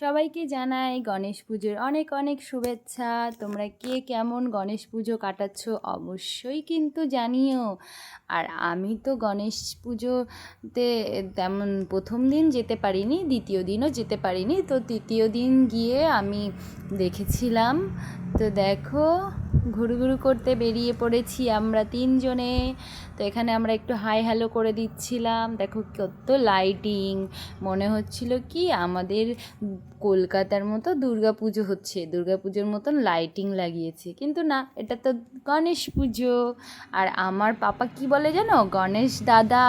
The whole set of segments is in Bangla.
সবাইকে জানাই গণেশ পুজোর অনেক অনেক শুভেচ্ছা। তোমরা কে কেমন গণেশ পুজো কাটাচ্ছ অবশ্যই কিন্তু জানিও। আর আমি তো গণেশ পুজোতে তেমন প্রথম দিন যেতে পারিনি, দ্বিতীয় দিনও যেতে পারিনি। তো তৃতীয় দিন গিয়ে আমি দেখেছিলাম। তো দেখো, ঘুরু ঘুরু করতে বেরিয়ে পড়েছি আমরা তিনজনে। তো এখানে আমরা একটু হাই হ্যালো করে দিচ্ছিলাম। দেখো কত লাইটিং মনে হচ্ছিল কি আমাদের কলকাতার মতো দুর্গা পুজো হচ্ছে। দুর্গা পুজোর মতন লাইটিং লাগিয়েছে। কিন্তু না, এটা তো গণেশ পুজো। আর আমার পাপা কি বলে জানো? গণেশ দাদা।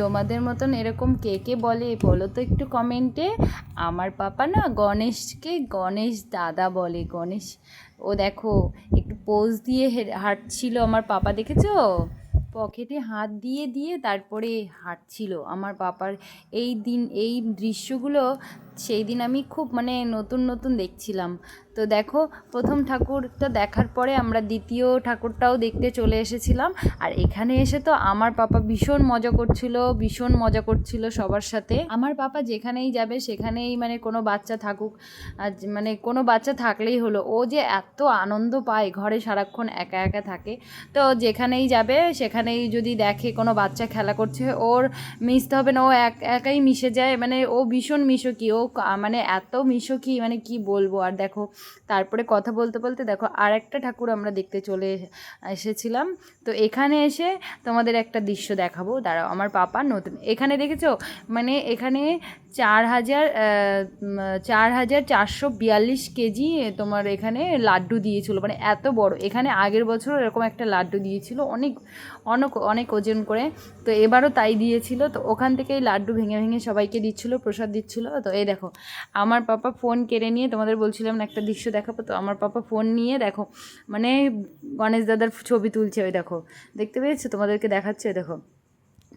তোমাদের মতন এরকম কে কে বলে বলো তো একটু কমেন্টে আমার পাপা না গণেশকে গণেশ দাদা বলে। গণেশ, ও দেখো একটু পোজ দিয়ে হাঁটছিল আমার পাপা, দেখেছ? পকেটে হাত দিয়ে দিয়ে তারপরে হাঁটছিল। আমার বাবার এই দিন, এই দৃশ্যগুলো সেই দিন আমি খুব মানে নতুন নতুন দেখছিলাম। তো দেখো, প্রথম ঠাকুরটা দেখার পরে আমরা দ্বিতীয় ঠাকুরটাও দেখতে চলে এসেছিলাম। আর এখানে এসে তো আমার পাপা ভীষণ মজা করছিল, ভীষণ মজা করছিল সবার সাথে। আমার পাপা যেখানেই যাবে, সেখানেই মানে কোনো বাচ্চা থাকুক মানে কোনো বাচ্চা থাকলেই হলো। ও যে এত আনন্দ পায়, ঘরে সারাক্ষণ একা একা থাকে। তো যেখানেই যাবে, সেখানেই যদি দেখে কোনো বাচ্চা খেলা করছে, ওর মিশতে হবে না, ও এক, একাই মিশে যায়। মানে ও ভীষণ মিশকি, ও মানে এত মিশো কি মানে কি বলব? আর দেখো তারপরে কথা বলতে বলতে দেখো আর একটা ঠাকুর আমরা দেখতে চলে এসেছিলাম। তো এখানে এসে তোমাদের একটা দৃশ্য দেখাবো। দাঁড়াও, আমার পাপা নতুন, এখানে দেখেছ? মানে এখানে চার হাজার চার হাজার চারশো বিয়াল্লিশ কেজি তোমার এখানে লাড্ডু দিয়েছিল। মানে এত বড়, এখানে আগের বছর এরকম একটা লাড্ডু দিয়েছিল, অনেক অনেক অনেক ওজন করে। তো এবারও তাই দিয়েছিল। তো ওখান থেকেই লাড্ডু ভেঙে ভেঙে সবাইকে দিচ্ছিল, প্রসাদ দিচ্ছিল। তো এই দেখো, আমার পাপা ফোন কেড়ে নিয়ে তোমাদের বলছিলাম একটা দৃশ্য দেখাবো, তো আমার পাপা ফোন নিয়ে দেখো মানে গণেশ দাদার ছবি তুলছে ওই দেখো, দেখতে পেয়েছ? তোমাদেরকে দেখাচ্ছে ওই দেখো।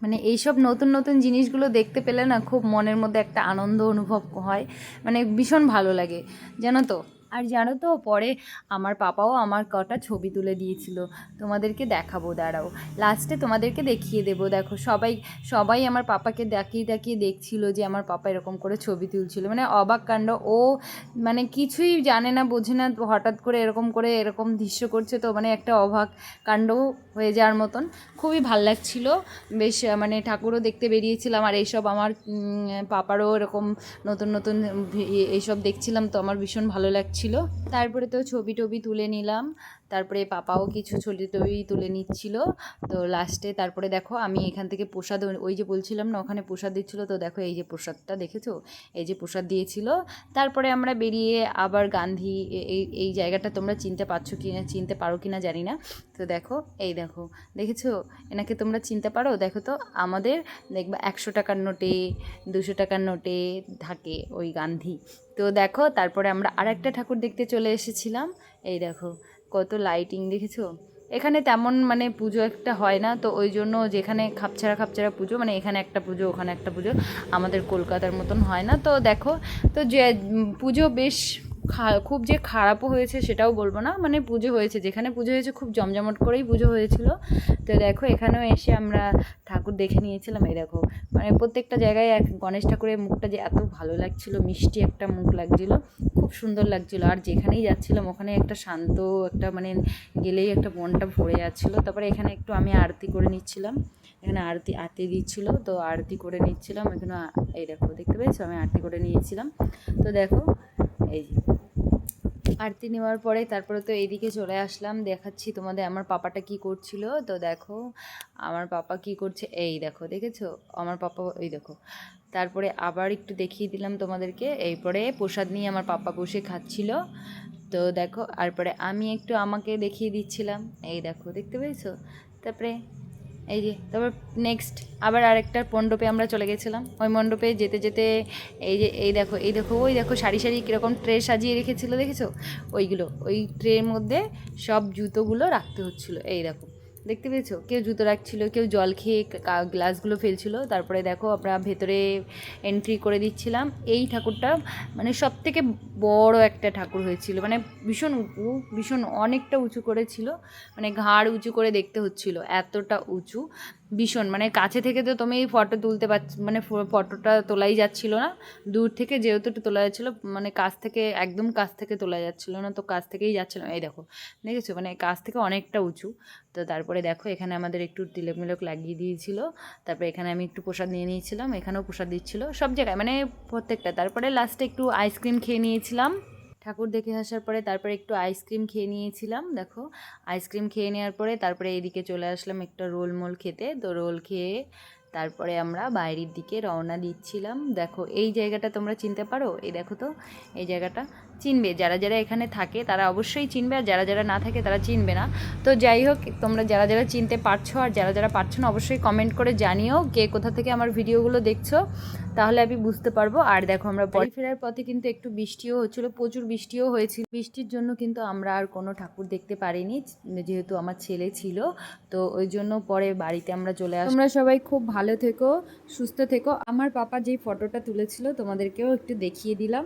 মানে এইসব নতুন নতুন জিনিসগুলো দেখতে পেলে না খুব মনের মধ্যে একটা আনন্দ অনুভব হয় মানে ভীষণ ভালো লাগে, জানো তো? আর জানো তো, পরে আমার পাপাও আমার কটা ছবি তুলে দিয়েছিল। তোমাদেরকে দেখাবো, দাঁড়াও। লাস্টে তোমাদেরকে দেখিয়ে দেবো, দেখো, সবাই সবাই আমার পাপাকে দেখিয়ে দেখিয়ে দেখছিল যে আমার পাপা এরকম করে ছবি তুলছিল। মানে অবাক কাণ্ড, ও মানে কিছুই জানে না, বোঝে না, হঠাৎ করে এরকম করে এরকম দৃশ্য করছে তো মানে একটা অবাক কাণ্ড হয়ে যাওয়ার মতন। খুবই ভালো লাগছিল। বেশ মানে ঠাকুরও দেখতে বেরিয়েছিলাম আর এইসব আমার পাপারও এরকম নতুন নতুন এইসব দেখছিলাম তো আমার ভীষণ ভালো লাগছিল। তারপরে তো ছবি টবি তুলে নিলাম। তারপরে পাপাও কিছু ছবি টবি তুলে নিচ্ছিল। তো লাস্টে তারপরে দেখো আমি এখান থেকে প্রসাদ ওই যে বলছিলাম না, ওখানে প্রসাদ দিচ্ছিল। তো দেখো এই যে প্রসাদটা, দেখেছ? এই যে প্রসাদ দিয়েছিল। তারপরে আমরা বেরিয়ে আবার গান্ধী এই এই জায়গাটা তোমরা চিনতে পারছ কি না চিনতে পারো কি না জানি না। তো দেখো, এই দেখো। দেখেছ? এনাকে তোমরা চিনতে পারো? দেখো তো, আমাদের দেখবা একশো টাকার নোটে, দুশো টাকার নোটে থাকে ওই গান্ধী। তো দেখো, তারপরে আমরা আর একটা ঠাকুর দেখতে চলে এসেছিলাম। এই দেখো, কত লাইটিং দেখেছ? এখানে তেমন মানে পুজো একটা হয় না, তো ওই জন্য যেখানে খাপছাড়া খাপছাড়া পুজো মানে এখানে একটা পুজো, ওখানে একটা পুজো, আমাদের কলকাতার মতন হয় না। তো দেখো, তো যে পুজো বেশ খুব যে খারাপও হয়েছে সেটাও বলব না। মানে পুজো হয়েছে, যেখানে পুজো হয়েছে খুব জমজমট করেই পুজো হয়েছিল। তো দেখো, এখানেও এসে আমরা ঠাকুর দেখে নিয়েছিলাম, এই দেখো। মানে প্রত্যেকটা জায়গায় এক গণেশ ঠাকুরের মুখটা যে এত ভালো লাগছিল, মিষ্টি একটা মুখ লাগছিল, খুব সুন্দর লাগছিল। আর যেখানেই যাচ্ছিলাম, ওখানে একটা শান্ত, একটা মানে গেলেই একটা মনটা ভরে যাচ্ছিল। তারপরে এখানে একটু আমি আরতি করে নিচ্ছিলাম। এখানে আরতি আরতি দিচ্ছিল, তো আরতি করে নিচ্ছিলাম। এখানে, এই দেখো, দেখতে পেয়েছ? আমি আরতি করে নিয়েছিলাম। তো দেখো, এই আরতি নেওয়ার পরে তারপরে তো এইদিকে চলে আসলাম, দেখাচ্ছি তোমাদের আমার পাপাটা কি করছিল। তো দেখো, আমার পাপা কি করছে, এই দেখো, দেখেছ? আমার পাপা, এই দেখো। তারপরে আবার একটু দেখিয়ে দিলাম তোমাদেরকে, এরপরে প্রসাদ নিয়ে আমার পাপা বসে খাচ্ছিল। তো দেখো তারপরে আমি একটু আমাকে দেখিয়ে দিচ্ছিলাম। এই দেখো, দেখতে পেয়েছ? তারপরে এই যে, তারপর নেক্সট আবার আরেকটা মণ্ডপে আমরা চলে গেছিলাম। ওই মণ্ডপে যেতে যেতে এই যে, এই দেখো এই দেখো, ওই দেখো সারি সারি কীরকম ট্রে সাজিয়ে রেখেছিল, দেখেছ? ওইগুলো, ওই ট্রের মধ্যে সব জুতোগুলো রাখতে হচ্ছিল। এই দেখো দেখতে পেয়েছ? কেউ জুতো রাখছিল, কেউ জল খেয়ে গ্লাসগুলো ফেলছিল। তারপরে দেখো, আমরা ভেতরে এন্ট্রি করে দিচ্ছিলাম। এই ঠাকুরটা মানে সব থেকে বড় একটা ঠাকুর হয়েছিল। মানে ভীষণ উঁচু ভীষণ অনেকটা উঁচু করেছিল। মানে ঘাড় উঁচু করে দেখতে হচ্ছিল, এতটা উঁচু। ভীষণ মানে কাছে থেকে তো তুমি ফটো তুলতে পারছ মানে ফটোটা তোলাই যাচ্ছিল না। দূর থেকে যেহেতু একটু তোলা যাচ্ছিল মানে কাছ থেকে, একদম কাছ থেকে তোলা যাচ্ছিল না, তো কাছ থেকেই যাচ্ছিল এই দেখো, দেখেছ? মানে কাছ থেকে অনেকটা উঁচু। তো তারপরে দেখো এখানে আমাদের একটু তিলক মিলক লাগিয়ে দিয়েছিল। তারপরে এখানে আমি একটু প্রসাদ নিয়ে নিয়েছিলাম, এখানেও প্রসাদ দিচ্ছিল। সব জায়গায় মানে প্রত্যেকটা। তারপরে লাস্টে একটু আইসক্রিম খেয়ে নিয়েছিলাম। ঠাকুর দেখে আসার পরে তারপরে একটু আইসক্রিম খেয়ে নিয়েছিলাম, দেখো। আইসক্রিম খেয়ে নেওয়ার পরে তারপরে এইদিকে চলে আসলাম একটা রোল মোল খেতে। তো রোল খেয়ে তারপরে আমরা বাইরের দিকে রওনা দিচ্ছিলাম। দেখো, এই জায়গাটা তোমরা চিনতে পারো? এই দেখো তো, এই জায়গাটা। চিনবে যারা যারা এখানে থাকে তারা অবশ্যই চিনবে আর যারা যারা না থাকে তারা চিনবে না। তো যাই হোক তোমরা যারা যারা চিনতে পারছ আর যারা যারা পারছ না অবশ্যই কমেন্ট করে জানিও কে কোথা থেকে আমার ভিডিওগুলো দেখছ তাহলে আমি বুঝতে পারব। আর দেখো আমরা বাড়ি ফেরার পথে কিন্তু একটু বৃষ্টিও হচ্ছিল প্রচুর বৃষ্টিও হয়েছিল। বৃষ্টির জন্য কিন্তু আমরা আর কোনো ঠাকুর দেখতে পারিনি যেহেতু আমার ছেলে ছিল। তো ওই জন্য পরে বাড়িতে আমরা চলে আসি তোমরা সবাই খুব ভালো থেকো সুস্থ থেকো। আমার পাপা যেই ফটোটা তুলেছিল তোমাদেরকেও একটু দেখিয়ে দিলাম।